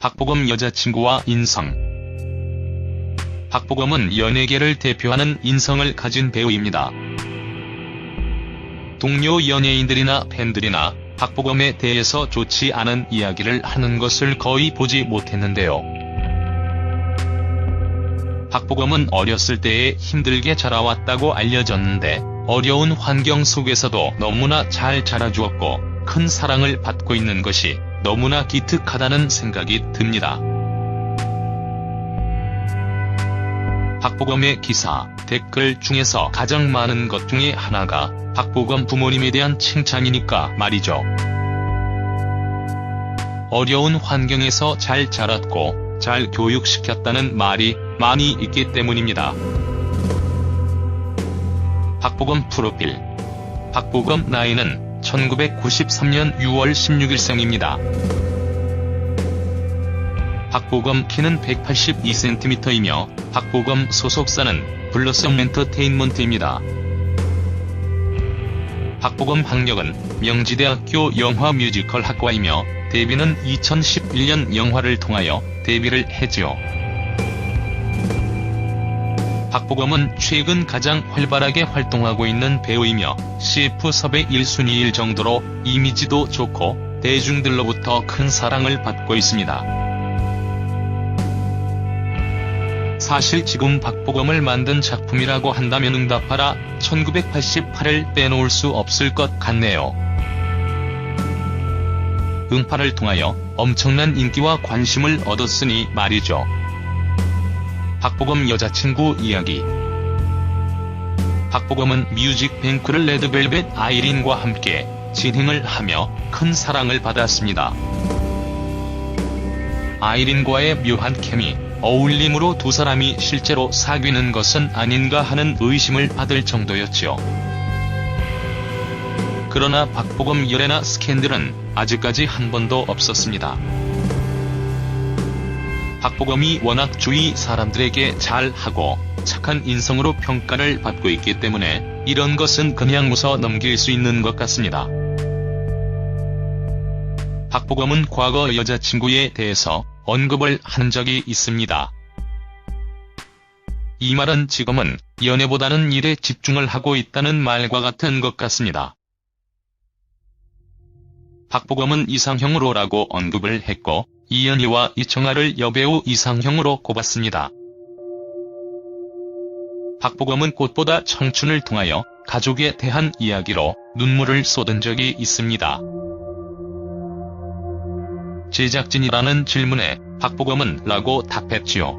박보검 여자친구와 인성 박보검은 연예계를 대표하는 인성을 가진 배우입니다. 동료 연예인들이나 팬들이나 박보검에 대해서 좋지 않은 이야기를 하는 것을 거의 보지 못했는데요. 박보검은 어렸을 때에 힘들게 자라왔다고 알려졌는데 어려운 환경 속에서도 너무나 잘 자라주었고 큰 사랑을 받고 있는 것이 너무나 기특하다는 생각이 듭니다. 박보검의 기사, 댓글 중에서 가장 많은 것 중에 하나가 박보검 부모님에 대한 칭찬이니까 말이죠. 어려운 환경에서 잘 자랐고 잘 교육시켰다는 말이 많이 있기 때문입니다. 박보검 프로필 박보검 나이는 1993년 6월 16일 생입니다. 박보검 키는 182cm이며 박보검 소속사는 블러썸 엔터테인먼트입니다. 박보검 학력은 명지대학교 영화 뮤지컬 학과이며 데뷔는 2011년 영화를 통하여 데뷔를 했지요. 박보검은 최근 가장 활발하게 활동하고 있는 배우이며 CF 섭외 1순위일 정도로 이미지도 좋고 대중들로부터 큰 사랑을 받고 있습니다. 사실 지금 박보검을 만든 작품이라고 한다면 응답하라 1988을 빼놓을 수 없을 것 같네요. 응파를 통하여 엄청난 인기와 관심을 얻었으니 말이죠. 박보검 여자친구 이야기 박보검은 뮤직뱅크를 레드벨벳 아이린과 함께 진행을 하며 큰 사랑을 받았습니다. 아이린과의 묘한 케미, 어울림으로 두 사람이 실제로 사귀는 것은 아닌가 하는 의심을 받을 정도였죠. 그러나 박보검 열애나 스캔들은 아직까지 한 번도 없었습니다. 박보검이 워낙 주위 사람들에게 잘하고 착한 인성으로 평가를 받고 있기 때문에 이런 것은 그냥 웃어 넘길 수 있는 것 같습니다. 박보검은 과거 여자친구에 대해서 언급을 한 적이 있습니다. 이 말은 지금은 연애보다는 일에 집중을 하고 있다는 말과 같은 것 같습니다. 박보검은 이상형으로라고 언급을 했고 이연희와 이청아를 여배우 이상형으로 꼽았습니다. 박보검은 꽃보다 청춘을 통하여 가족에 대한 이야기로 눈물을 쏟은 적이 있습니다. 제작진이라는 질문에 박보검은 라고 답했지요.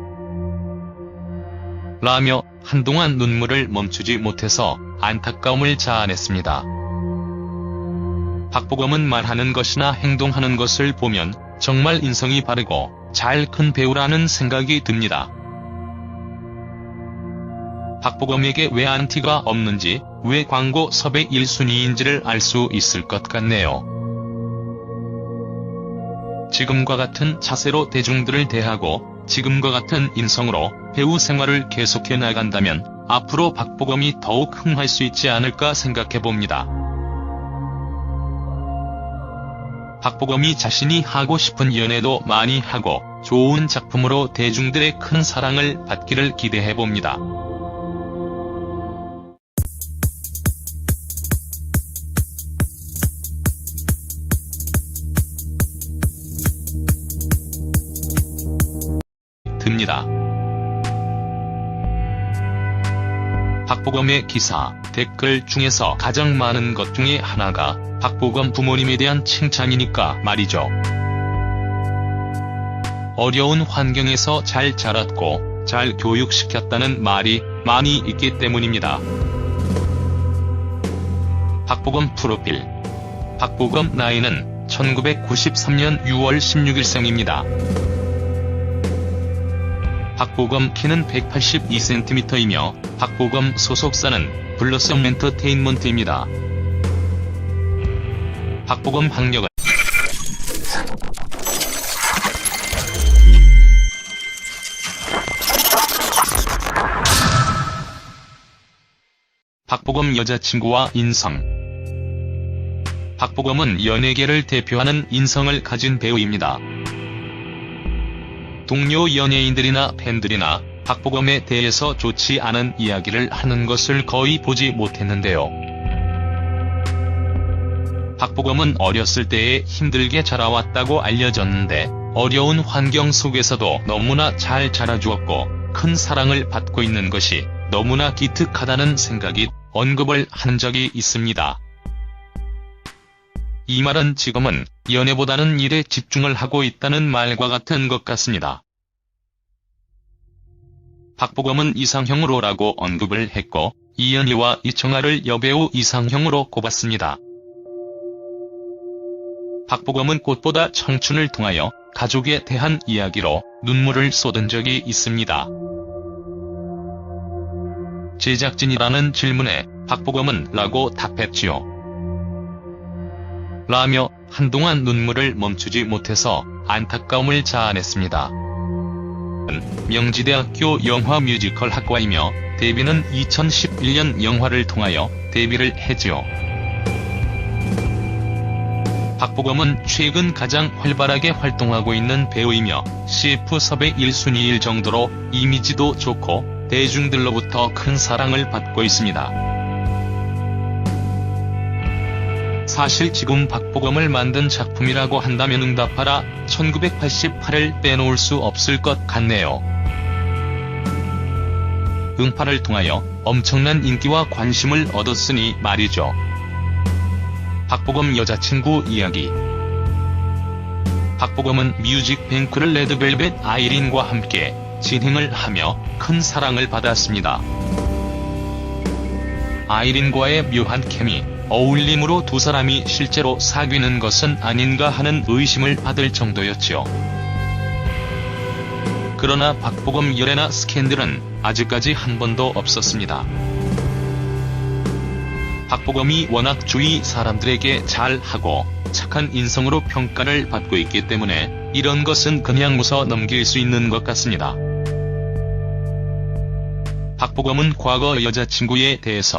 라며 한동안 눈물을 멈추지 못해서 안타까움을 자아냈습니다. 박보검은 말하는 것이나 행동하는 것을 보면 정말 인성이 바르고 잘 큰 배우라는 생각이 듭니다. 박보검에게 왜 안티가 없는지, 왜 광고 섭외 1순위인지를 알 수 있을 것 같네요. 지금과 같은 자세로 대중들을 대하고 지금과 같은 인성으로 배우 생활을 계속해 나간다면 앞으로 박보검이 더욱 흥할 수 있지 않을까 생각해 봅니다. 박보검이 자신이 하고 싶은 연애도 많이 하고 좋은 작품으로 대중들의 큰 사랑을 받기를 기대해봅니다. 박보검의 기사, 댓글 중에서 가장 많은 것 중에 하나가 박보검 부모님에 대한 칭찬이니까 말이죠. 어려운 환경에서 잘 자랐고 잘 교육시켰다는 말이 많이 있기 때문입니다. 박보검 프로필 박보검 나이는 1993년 6월 16일 생입니다. 박보검 키는 182cm이며 박보검 소속사는 블러썸 엔터테인먼트입니다. 박보검 학력은 박보검 여자친구와 인성 박보검은 연예계를 대표하는 인성을 가진 배우입니다. 동료 연예인들이나 팬들이나 박보검에 대해서 좋지 않은 이야기를 하는 것을 거의 보지 못했는데요. 박보검은 어렸을 때에 힘들게 자라왔다고 알려졌는데 어려운 환경 속에서도 너무나 잘 자라주었고 큰 사랑을 받고 있는 것이 너무나 기특하다는 생각이 언급을 한 적이 있습니다. 이 말은 지금은 연애보다는 일에 집중을 하고 있다는 말과 같은 것 같습니다. 박보검은 이상형으로라고 언급을 했고 이연희와 이청아를 여배우 이상형으로 꼽았습니다. 박보검은 꽃보다 청춘을 통하여 가족에 대한 이야기로 눈물을 쏟은 적이 있습니다. 제작진이라는 질문에 박보검은 라고 답했지요. 라며 한동안 눈물을 멈추지 못해서 안타까움을 자아냈습니다. 명지대학교 영화 뮤지컬 학과이며 데뷔는 2011년 영화를 통하여 데뷔를 했지요. 박보검은 최근 가장 활발하게 활동하고 있는 배우이며 CF 섭외 1순위일 정도로 이미지도 좋고 대중들로부터 큰 사랑을 받고 있습니다. 사실 지금 박보검을 만든 작품이라고 한다면 응답하라 1988을 빼놓을 수 없을 것 같네요. 응파를 통하여 엄청난 인기와 관심을 얻었으니 말이죠. 박보검 여자친구 이야기 박보검은 뮤직뱅크를 레드벨벳 아이린과 함께 진행을 하며 큰 사랑을 받았습니다. 아이린과의 묘한 케미, 어울림으로 두 사람이 실제로 사귀는 것은 아닌가 하는 의심을 받을 정도였지요. 그러나 박보검 열애나 스캔들은 아직까지 한 번도 없었습니다. 박보검이 워낙 주위 사람들에게 잘하고 착한 인성으로 평가를 받고 있기 때문에 이런 것은 그냥 웃어 넘길 수 있는 것 같습니다. 박보검은 과거 여자친구에 대해서